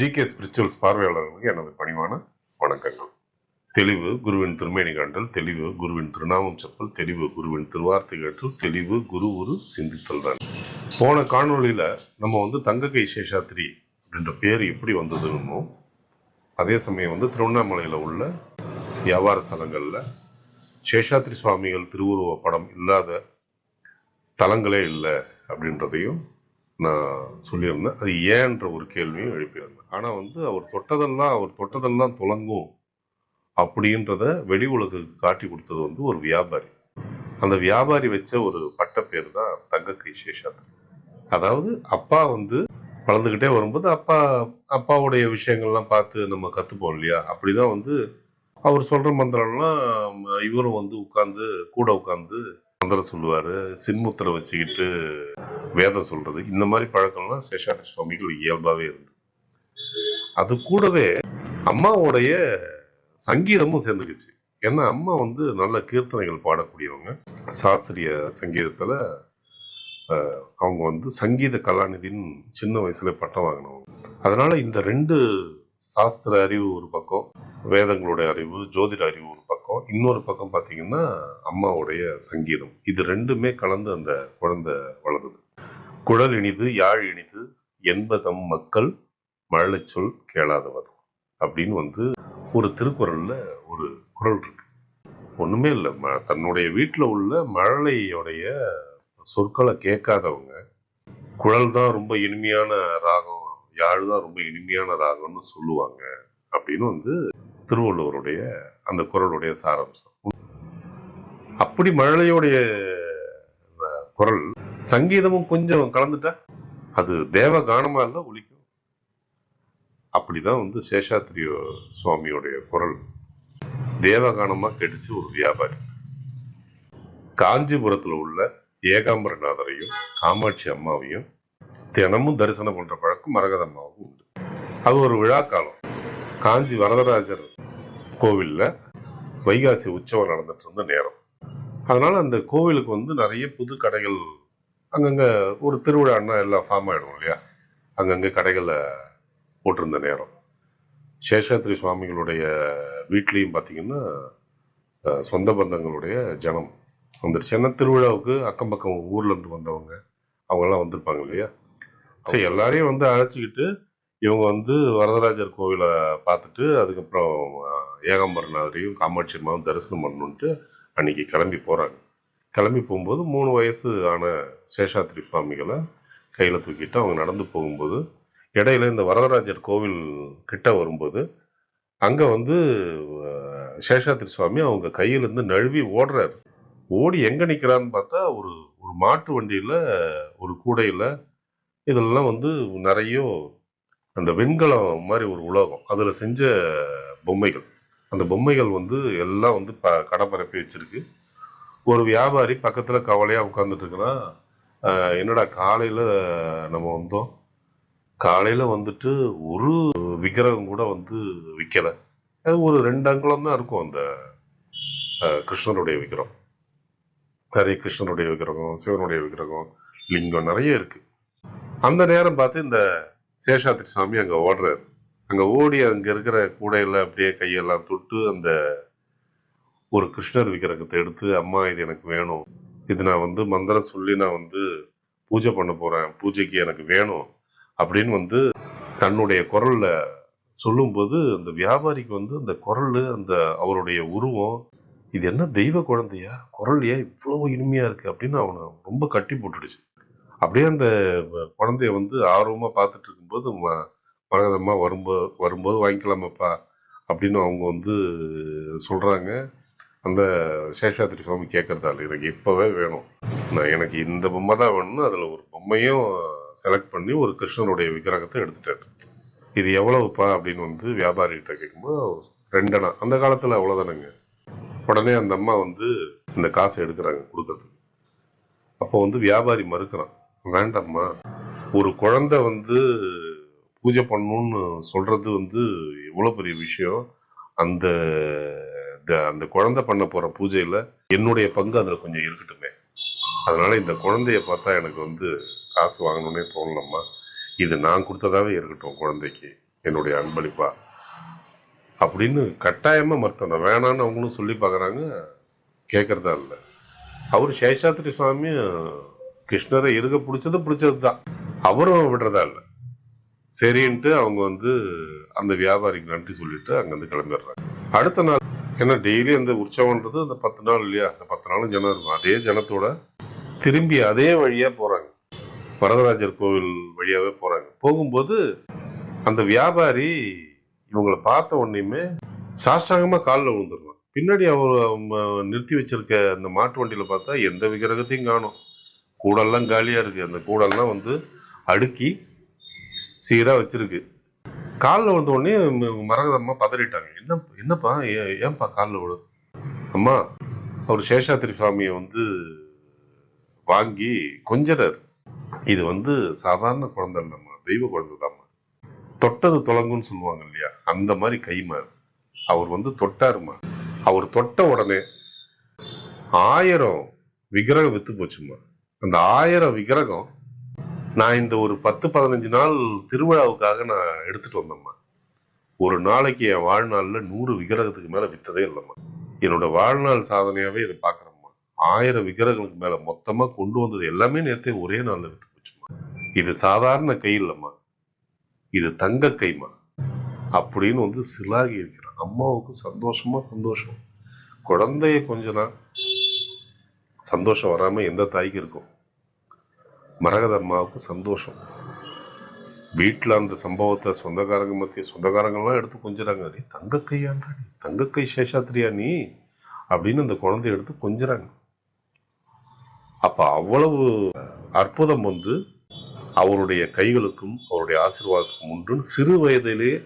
GK spirituals பார்வையாளர்களுக்கு எனது பணிவான வணக்கங்கள். தெளிவு குருவின் திருமேனி காண்டல் தெளிவு குருவின் திருநாமம் செப்பல் தெளிவு குருவின் திருவார்த்தை கேட்டல் தெளிவு குரு ஒரு சிந்தித்தல் தான். போன காணொலியில் நம்ம வந்து தங்கக்கை சேஷாத்ரி அப்படின்ற பேர் எப்படி வந்ததுன்னு அதே சமயம் வந்து திருவண்ணாமலையில் உள்ள வியாபார ஸ்தலங்களில் சேஷாத்ரி சுவாமிகள் திருவுருவ படம் இல்லாத ஸ்தலங்களே இல்லை அப்படின்றதையும் நான் சொல்லியிருந்தேன். அது ஏன்ற ஒரு கேள்வியும் எழுப்பியிருந்தேன் ஆனால் வந்து அவர் தொட்டதெல்லாம் அவர் தொட்டதெல்லாம் துலங்கும் அப்படின்றத வெளி உலகுக்கு காட்டி கொடுத்தது வந்து ஒரு வியாபாரி. அந்த வியாபாரி வச்ச ஒரு பட்ட பேர் தான் தங்கக்கை சேஷாத்ரி. அதாவது அப்பா வந்து வளர்ந்துக்கிட்டே வரும்போது அப்பா அப்பாவுடைய விஷயங்கள்லாம் பார்த்து நம்ம கற்றுப்போம் இல்லையா? அப்படிதான் வந்து அவர் சொல்கிற மந்திரம்லாம் இவரும் வந்து உட்காந்து கூட உட்காந்து மந்திரம் சொல்லுவார். சின்முத்திரை வச்சுக்கிட்டு வேதம் சொல்கிறது இந்த மாதிரி பழக்கம்லாம் சேஷாத்ரி சுவாமிகள் இயல்பாகவே இருந்தது. அது கூடவே அம்மாவுடைய சங்கீதமும் சேர்ந்துக்குச்சு. ஏன்னா அம்மா வந்து நல்ல கீர்த்தனைகள் பாடக்கூடியவங்க. சாஸ்திரிய சங்கீதத்தில் அவங்க வந்து சங்கீத கலாநிதின்னு சின்ன வயசுல பட்டம் வாங்கினவங்க. அதனால இந்த ரெண்டு சாஸ்திர அறிவு ஒரு பக்கம் வேதங்களுடைய அறிவு ஜோதிட அறிவு ஒரு பக்கம் இன்னொரு பக்கம் பார்த்தீங்கன்னா அம்மாவுடைய சங்கீதம். இது ரெண்டுமே கலந்து அந்த குழந்தை வளருது குழல் இனிது யாழ் இனிது என்பதம் மக்கள் மழலைச்சொல் கேளாதவர் அப்படின்னு வந்து ஒரு திருக்குறளில் ஒரு குறள் இருக்கு. ஒன்றுமே இல்லை. ம- தன்னுடைய வீட்டில் உள்ள மழலையுடைய சொற்களை கேட்காதவங்க குழல் தான் ரொம்ப இனிமையான ராகம் யாழ் தான் ரொம்ப இனிமையான ராகம்னு சொல்லுவாங்க அப்படின்னு வந்து திருவள்ளுவருடைய அந்த குறளுடைய சாராம்சம். அப்படி மழலையோடைய குரல் சங்கீதமும் கொஞ்சம் கலந்துட்டா? அது தேவ கானமாக இருந்தால் ஒழிக்கும் அப்படிதான் வந்து சேஷாத்ரியோ சுவாமியோடைய குரல். தேவகானமா கெடிச்சு ஒரு வியாபாரி. காஞ்சிபுரத்துல உள்ள ஏகாம்பரநாதரையும் காமாட்சி அம்மாவையும் தினமும் தரிசனம் பண்ற பழக்கம் மரகத உண்டு. அது ஒரு விழா காலம் காஞ்சி வரதராஜர் கோவில்ல வைகாசி உற்சவம் நடந்துட்டு இருந்த நேரம். அதனால அந்த கோவிலுக்கு வந்து நிறைய புது கடைகள் அங்கங்க ஒரு திருவிழான்னா எல்லாம் ஃபார்ம் ஆயிடும் இல்லையா? அங்கங்க கடைகளை போட்டிருந்த நேரம். சேஷாத்ரி சுவாமிகளுடைய வீட்லேயும் பார்த்தீங்கன்னா சொந்த பந்தங்களுடைய ஜனம் வந்துருச்சு. ஏன்னா திருவிழாவுக்கு அக்கம் பக்கம் ஊர்ல இருந்து வந்தவங்க அவங்கெல்லாம் வந்திருப்பாங்க இல்லையா? சரி எல்லாரையும் வந்து அழைச்சிக்கிட்டு இவங்க வந்து வரதராஜர் கோவிலை பார்த்துட்டு அதுக்கப்புறம் ஏகாம்பரநாதரையும் காமாட்சி அம்மாவும் தரிசனம் பண்ணணுன்ட்டு அன்னைக்கு கிளம்பி போறாங்க. கிளம்பி போகும்போது மூணு வயசு ஆன சேஷாத்ரி சுவாமிகளை கையில் தூக்கிட்டு அவங்க நடந்து போகும்போது இடையில இந்த வரதராஜர் கோவில் கிட்ட வரும்போது அங்க வந்து சேஷாத்ரி சுவாமி அவங்க கையிலேருந்து நழுவி ஓடுறாரு. ஓடி எங்க நிற்கிறான்னு பார்த்தா ஒரு ஒரு மாட்டு வண்டியில ஒரு கூடையில இதெல்லாம் வந்து நிறைய அந்த வெண்கலம் மாதிரி ஒரு உலோகம். அதில் செஞ்ச பொம்மைகள். அந்த பொம்மைகள் வந்து எல்லாம் வந்து ப கடப்பரப்பி வச்சுருக்கு வச்சிருக்கு. ஒரு வியாபாரி பக்கத்தில் கவலையாக உட்காந்துட்டு இருக்கிறான் என்னடா காலையில் நம்ம வந்தோம். காலையில் வந்துட்டு ஒரு விக்கிரகம் கூட வந்து விற்கலை அது ஒரு ரெண்டு அங்குலம் தான் இருக்கும் அந்த கிருஷ்ணனுடைய விக்கிரகம். நிறைய கிருஷ்ணனுடைய விக்கிரகம் சிவனுடைய விக்கிரகம் லிங்கம் நிறைய இருக்குது அந்த நேரம் பார்த்து இந்த சேஷாத்ரி சாமி அங்கே ஓடுறாரு. அங்கே ஓடி அங்கே இருக்கிற கூடையில் அப்படியே கையெல்லாம் தொட்டு அந்த ஒரு கிருஷ்ணர் விக்கிரகத்தை எடுத்து அம்மா இது எனக்கு வேணும். இது நான் வந்து மந்திரம் சொல்லி நான் வந்து பூஜை பண்ண போறேன். பூஜைக்கு எனக்கு வேணும். அப்படின்னு வந்து தன்னுடைய குரல்ல சொல்லும்போது அந்த வியாபாரிக்கு வந்து அந்த குரல் அந்த அவருடைய உருவம் இது என்ன தெய்வ குழந்தையா? குரல் ஏன் இவ்வளவு இனிமையா இருக்கு? அப்படின்னு அவனை ரொம்ப கட்டி போட்டுடுச்சு. அப்படியே அந்த குழந்தைய வந்து ஆர்வமா பார்த்துட்டு இருக்கும்போது ம- மரகதம்மா வரும்போது வரும்போது வாங்கிக்கலாமாப்பா? அப்படின்னு அவங்க வந்து சொல்றாங்க. அந்த சேஷாத்ரி சுவாமி கேட்கறதால எனக்கு இப்பவே வேணும். நான் எனக்கு இந்த பொம்மை தான் வேணும்னு அதுல ஒரு பொம்மையும் செலக்ட் பண்ணி ஒரு கிருஷ்ணனுடைய விக்கிரகத்தை எடுத்துட்டாரு இது எவ்வளவுப்பா அப்படின்னு வந்து வியாபாரிகிட்ட கேட்கும்போது ரெண்டனா? அந்த காலத்துல அவ்வளவுதானுங்க. உடனே அந்த அம்மா வந்து இந்த காசை எடுக்கிறாங்க கொடுக்கறதுக்கு. அப்போ வந்து வியாபாரி மறுக்கிறான் வேண்டாம்மா ஒரு குழந்தை வந்து பூஜை பண்ணணும்னு சொல்றது வந்து எவ்வளோ பெரிய விஷயம். அந்த அந்த குழந்தை பண்ண போற பூஜையில என்னுடைய பங்கு அதுல கொஞ்சம் இருக்கட்டுமே. அதனால இந்த குழந்தைய பார்த்தா எனக்கு வந்து காசு வாங்கணும்னே தோணலம்மா. இது நான் கொடுத்ததாவே இருக்கட்டும் குழந்தைக்கு என்னுடைய அன்பளிப்பா. அப்படின்னு கட்டாயமா மறுத்தணும் வேணான்னு அவங்களும் சொல்லி பார்க்குறாங்க கேட்கறதா இல்லை. அவர் சேஷாத்திரி சுவாமி கிருஷ்ணரை இருக்க பிடிச்சது பிடிச்சது தான் அவரும் விடுறதா இல்லை. சரின்ட்டு அவங்க வந்து அந்த வியாபாரிக்கு நன்றி சொல்லிட்டு அங்கேருந்து கிளம்பிடுறாங்க. அடுத்த நாள் ஏன்னா டெய்லி அந்த உற்சவம்ன்றது அந்த பத்து நாள் இல்லையா? அந்த பத்து நாளும் ஜனம் இருக்கும். அதே ஜனத்தோட திரும்பி அதே வழியாக போகிறாங்க வரதராஜர் கோவில் வழியாகவே போகிறாங்க போகும்போது அந்த வியாபாரி இவங்களை பார்த்த உடனேயுமே சாஷ்டாங்கமாக காலில் விழுந்துருவான் பின்னாடி அவர் நிறுத்தி வச்சிருக்க அந்த மாட்டு வண்டியில் பார்த்தா எந்த விக்கிரகத்தையும் காணும். கூடெல்லாம் காலியாக இருக்குது அந்த கூடெல்லாம் வந்து அடுக்கி சீராக வச்சுருக்கு. காலில் விழுந்த உடனே மரகதம்மா பதறிட்டாங்க. என்ன என்னப்பா ஏ- ஏன்பா காலில் விழு அம்மா அவர் சேஷாத்திரி சுவாமியை வந்து வாங்கி கொஞ்சறார். இது வந்து சாதாரண குழந்தை இல்லைம்மா தெய்வ குழந்தை தாம்மா. தொட்டது தொலங்குன்னு சொல்லுவாங்க இல்லையா அந்த மாதிரி கைமா அவர் வந்து தொட்டாருமா அவர் தொட்ட உடனே ஆயிரம் விக்கிரகம் வித்து போச்சுமா அந்த ஆயிரம் விக்கிரகம் நான் இந்த ஒரு பத்து பதினஞ்சு நாள் திருவிழாவுக்காக நான் எடுத்துட்டு வந்தேம்மா. ஒரு நாளைக்கு என் வாழ்நாளில் நூறு விக்கிரகத்துக்கு மேலே விற்றதே இல்லைம்மா. என்னோட வாழ்நாள் சாதனையாகவே இதை பார்க்குறேம்மா ஆயிரம் விக்கிரகங்களுக்கு மேலே மொத்தமாக கொண்டு வந்தது எல்லாமே நேற்றே ஒரே நாளில் விற்று போச்சுமா இது சாதாரண கை இல்லைம்மா. இது தங்க கைமா அப்படின்னு வந்து சிலாகி இருக்கிறான். அம்மாவுக்கு சந்தோஷமாக சந்தோஷம். குழந்தைய கொஞ்சனா சந்தோஷம் வராமல் எந்த தாய்க்கு இருக்கும். மரகதம்மாவுக்கு சந்தோஷம். வீட்டில் அந்த சம்பவத்தை சொந்தக்காரங்க மத்திய சொந்தக்காரங்கெல்லாம் எடுத்து கொஞ்சிறாங்க. நீ தங்க கையாண்டா நீ தங்க கை சேஷாத்திரியா நீ? அப்படின்னு அந்த குழந்தைய எடுத்து கொஞ்சறாங்க. அப்போ அவ்வளவு அற்புதம் வந்து அவருடைய கைகளுக்கும் அவருடைய ஆசீர்வாதத்துக்கும் உண்டுன்னு சிறு வயதிலே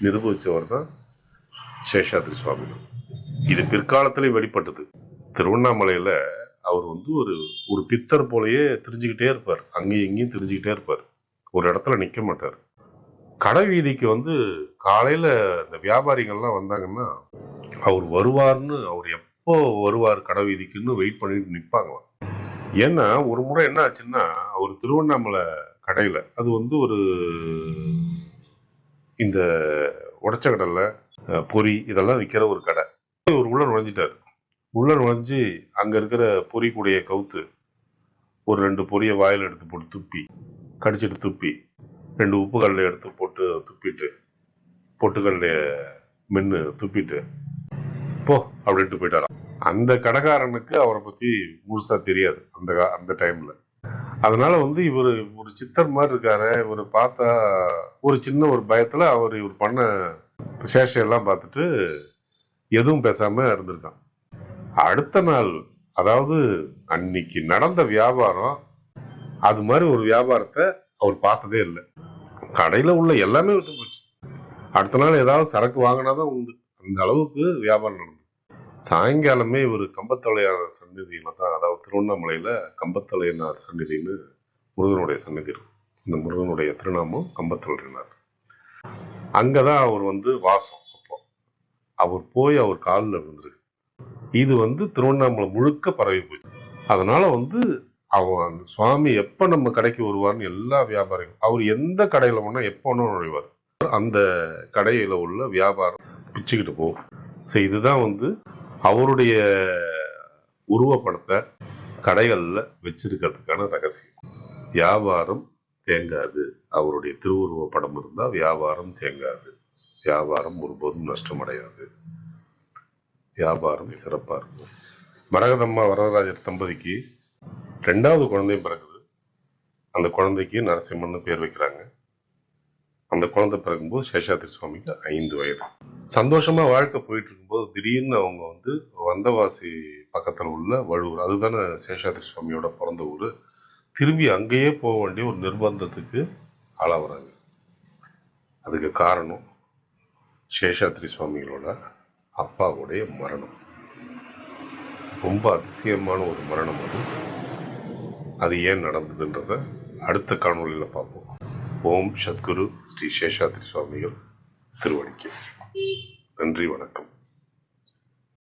நிரூபிச்சவர் தான் சேஷாத்ரி சுவாமிகள். இது பிற்காலத்திலே வெளிப்பட்டது. திருவண்ணாமலையில அவர் வந்து ஒரு ஒரு பித்தர் போலயே திரிஞ்சுக்கிட்டே இருப்பார். அங்கேயும் இங்கேயும் தெரிஞ்சுக்கிட்டே இருப்பார். ஒரு இடத்துல நிற்க மாட்டார். கடை வீதிக்கு வந்து காலையில் இந்த வியாபாரிகள்லாம் வந்தாங்கன்னா அவர் வருவார்னு அவர் எப்போ வருவார் கடை வீதிக்குன்னு வெயிட் பண்ணிட்டு நிற்பாங்களாம் ஏன்னா ஒரு முறை என்ன ஆச்சுன்னா அவர் திருவண்ணாமலை கடையில் அது வந்து ஒரு இந்த உடச்ச கடலை பொறி பொரி இதெல்லாம் விற்கிற ஒரு கடை. ஒரு உள்ள நுழைஞ்சிட்டார். உள்ள நுழைஞ்சு அங்க இருக்கிற பொரி கூடைய கவுத்து ஒரு ரெண்டு பொரியை வாயில் எடுத்து போட்டு துப்பி கடிச்சிட்டு துப்பி ரெண்டு உப்பு கடலை எடுத்து போட்டு துப்பிட்டு பொட்டுக்கடலைய மென்னு துப்பிட்டு போ அப்படின்ட்டு போயிட்டாராம். அந்த கடைக்காரனுக்கு அவரை பத்தி முழுசா தெரியாது அந்த அந்த டைம்ல அதனால வந்து இவர் ஒரு சித்தர் மாதிரி இருக்காரு. இவர் பார்த்தா ஒரு சின்ன ஒரு பயத்துல அவர் இவர் பண்ண சேஷம் எல்லாம் பார்த்துட்டு எதுவும் பேசாம இருந்திருக்கான். அடுத்த நாள் அதாவது அன்னைக்கு நடந்த வியாபாரம் அது மாதிரி ஒரு வியாபாரத்தை அவர் பார்த்ததே இல்லை. கடையில் உள்ள எல்லாமே விட்டு போச்சு. அடுத்த நாள் ஏதாவது சரக்கு வாங்கினாதான் உண்டு. அந்த அளவுக்கு வியாபாரம் நடந்தது. சாயங்காலமே இவர் கம்பத்தலையார் சந்நிதியில் தான் அதாவது திருவண்ணாமலையில் கம்பத்தலையனார் சந்நிதின்னு முருகனுடைய சந்நிதி இருக்கும் இந்த முருகனுடைய திருநாமம் அங்கே தான் அவர் வந்து வாசம் அப்போ. அவர் போய் அவர் காலில் விழுந்திருக்கு இது வந்து திருவண்ணாமலை முழுக்க பரவி போச்சு. அதனால வந்து அவன் அந்த சுவாமி எப்ப நம்ம கடைக்கு வருவார்னு எல்லா வியாபாரிகளும் அவர் எந்த கடையில வேணா எப்போ வேணா நுழைவார். அந்த கடையில உள்ள வியாபாரம் பிச்சுக்கிட்டு போகும். ஸோ இதுதான் வந்து அவருடைய உருவப்படத்தை கடைகளில் வச்சிருக்கிறதுக்கான ரகசியம். வியாபாரம் தேங்காது. அவருடைய திருவுருவ படம் இருந்தால் வியாபாரம் தேங்காது. வியாபாரம் ஒருபோதும் நஷ்டமடையாது. வியாபாரம் சிறப்பாக இருக்கும். மரகதம்மா வரதராஜர் தம்பதிக்கு ரெண்டாவது குழந்தையும் பிறகுது அந்த குழந்தைக்கு நரசிம்மன்னு பேர் வைக்கிறாங்க. அந்த குழந்தை பிறக்கும்போது சேஷாத்திரி சுவாமிக்கு ஐந்து வயது. சந்தோஷமாக வாழ்க்கை போயிட்டு இருக்கும்போது திடீர்னு அவங்க வந்து வந்தவாசி பக்கத்தில் உள்ள வழுவூர் அதுதானே சேஷாத்திரி சுவாமியோட பிறந்த ஊர் திரும்பி அங்கேயே போக வேண்டிய ஒரு நிர்பந்தத்துக்கு ஆளாகிறாங்க. அதுக்கு காரணம் சேஷாத்திரி சுவாமிகளோட அப்பாவுடைய மரணம். ரொம்ப அதிசயமான ஒரு மரணம் அது. அது ஏன் நடந்ததுன்றத அடுத்த காணொளியில் பார்ப்போம். ஓம் சத்குரு ஸ்ரீ சேஷாத்ரி சுவாமிகள் திருவடிக்கு. நன்றி வணக்கம்.